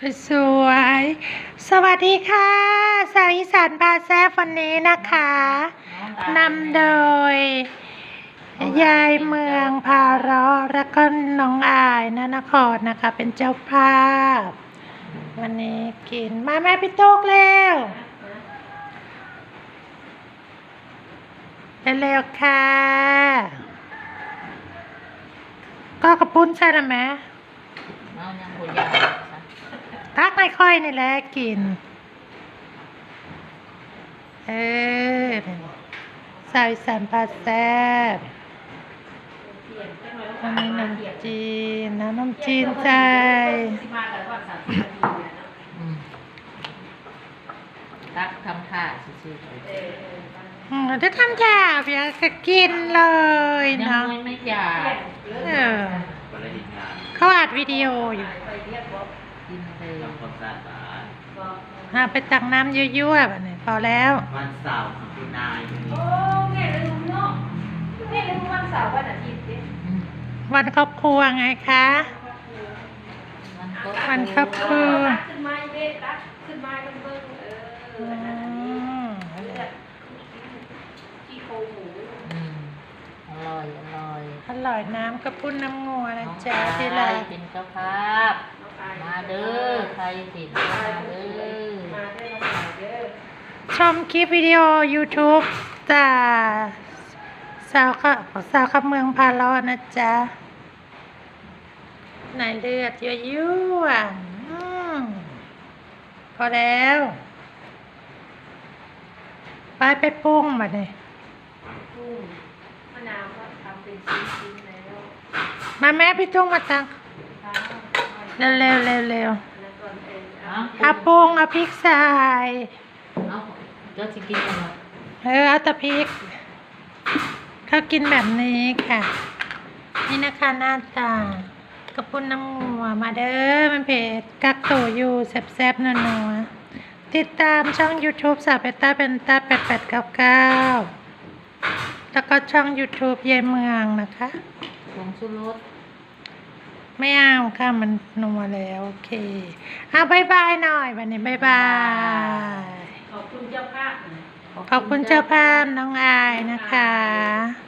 สวยๆ สวัสดีค่ะสาวอีสานพาแซฟวันนี้นะคะนำโดย ยายเมืองพาเราะแล้วก็น้องอายนะนครนะคะ เป็นเจ้าภาพ วันนี้กินมาแม่พี่โต๊กเร็วเร็วๆค่ะ ก็กระปุ้นใช่ไหม แม่เอายังบ่ยากซะทักไม่ค่อยนี่แหละกิน เออใส่สันปลาแซ่บอันนี้น้ำจีนน้ำน้ำจีนใส่อืมตักทำท่าซื่ออืมจะทำยาเพียงก็กินเลยๆยังเนาะไม่ไม่อยากเออก็ได้ดีงานเขาอัดวิดีโออยู่ กินเลยทำความสะอาดบ้านหาไปตักน้ำยั่วๆแบบนี้พอแล้ว วันเสาร์ของคุณนายวันนี้โอ้แม่ลืมเนาะแม่ลืมวันเสาร์วันอาทิตย์ดิอืมวันครอบครัวไงคะมันก็วันครอบครัวรักขึ้นไม้เด้รักขึ้นไม้มันเบิ่งเออือนั่นน่ะมเลือดขี้โครงหมูอืมอร่อย อร่อย อร่อยน้ำกระปุ้นน้ำงัวนะน้องจ๊ะชาที่ยรักเป็นเจ้าภาพน้องอาย มาเด้อใครติดมาเด้อมาเด้อน้องอายเด้อชมคลิปวิดีโอ YouTube จากสาวขะสาวขับเมืองพาเลาะนะจ๊ะนายเลือดยั่วยั่วๆอืมพอแล้ว ไปไปปรุงมาเลยกุ้งมะนาวก็ทำเป็นชิ้นๆแล้วมาแม่พี่ตุ้งมาตังค่ะ เร็วเร็วเร็วเร็วแล้วก่อนเป็นเอาเอาปรุงเอาพริกใส่เอาเจ้าสิกินยังไงเออเอาแต่พริกเขากินแบบนี้ค่ะ นี่นะคะหน้าตากระปุ้นน้ำงัวมาเด้อมันเผ็ดกักโตอยู่แซ่บๆนัวๆติดตามช่อง YouTube สาวเปตต้าเป็นต้าแปดแปดเก้าเก้าแล้วก็ช่อง YouTube ยายเมืองนะคะผงชูรส ไม่เอาค่ะมันนัวแล้ว โอเคเอาบายบายหน่อยวันนี้บายบาย ขอบคุณเจ้าภาพ ขอบคุณเจ้าภาพน้องอายนะคะ